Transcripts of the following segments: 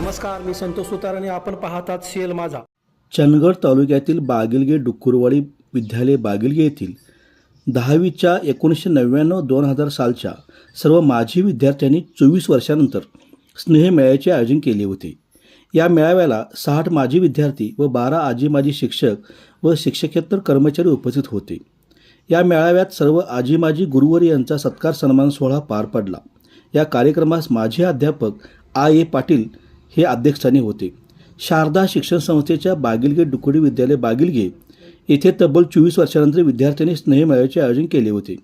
नमस्कार मी संतोष सुतार आणि आपण पाहतात सीएल माझा. चंदगड तालुक्यातील बागिलगे डुक्कुरवाडी विद्यालय बागिलगे येथील दहावीच्या एकोणीसशे नव्याण्णव दोन हजार सालच्या सर्व माजी विद्यार्थ्यांनी चोवीस वर्षानंतर स्नेहमेळ्याचे आयोजन केले होते. या मेळाव्याला साठ माजी विद्यार्थी व बारा आजी माजी शिक्षक व शिक्षकेतर कर्मचारी उपस्थित होते. या मेळाव्यात सर्व आजी माजी गुरुवर यांचा सत्कार सन्मान सोहळा पार पडला. या कार्यक्रमास माजी अध्यापक आ ए पाटील हे अध्यक्षस्थानी होते. शारदा शिक्षण संस्थेच्या बागिलगे डुकुडी विद्यालय बागिलगे येथे तब्बल चोवीस वर्षानंतर विद्यार्थ्यांनी स्नेहमेळ्याचे आयोजन केले होते.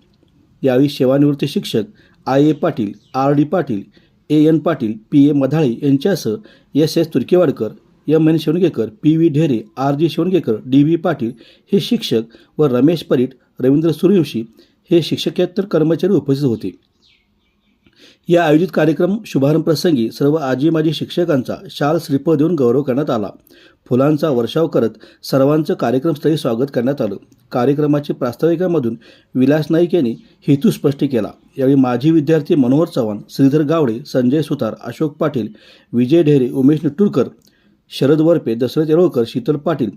यावेळी सेवानिवृत्त शिक्षक I A Patil R D Patil A N Patil P A Madhale यांच्यासह S S Turkewadkar M N Shevangekar P V Dhere R G Shivangekar D V Patil हे शिक्षक व रमेश परीट रवींद्र सूर्यवंशी हे शिक्षकेतर कर्मचारी उपस्थित होते. या आयोजित कार्यक्रम शुभारंभ प्रसंगी सर्व आजी माजी शिक्षकांचा शाल श्रीफळ देऊन गौरव करण्यात आला. फुलांचा वर्षाव करत सर्वांचं कार्यक्रमस्थळी स्वागत करण्यात आलं. कार्यक्रमाची प्रास्ताविकामधून विलास नाईक यांनी हेतू स्पष्ट केला. यावेळी माजी विद्यार्थी मनोहर चव्हाण श्रीधर गावडे संजय सुतार अशोक पाटील विजय ढेरे उमेश निट्टूरकर शरद वरपे दशरथ येरोळकर शीतल पाटील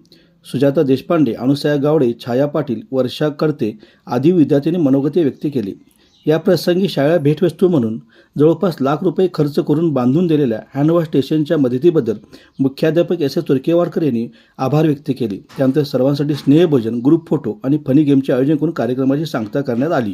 सुजाता देशपांडे अनुसया गावडे छाया पाटील वर्षा कर्ते आदी विद्यार्थ्यांनी मनोगती व्यक्त केली. या प्रसंगी शाळा भेटवस्तू म्हणून जवळपास लाख रुपये खर्च करून बांधून दिलेल्या हँडवॉश स्टेशनच्या मदतीबद्दल मुख्याध्यापक एस एस तुर्केवाडकर यांनी आभार व्यक्त केले. त्यानंतर सर्वांसाठी स्नेहभोजन ग्रुप फोटो आणि फनी गेमचे आयोजन करून कार्यक्रमाची सांगता करण्यात आली.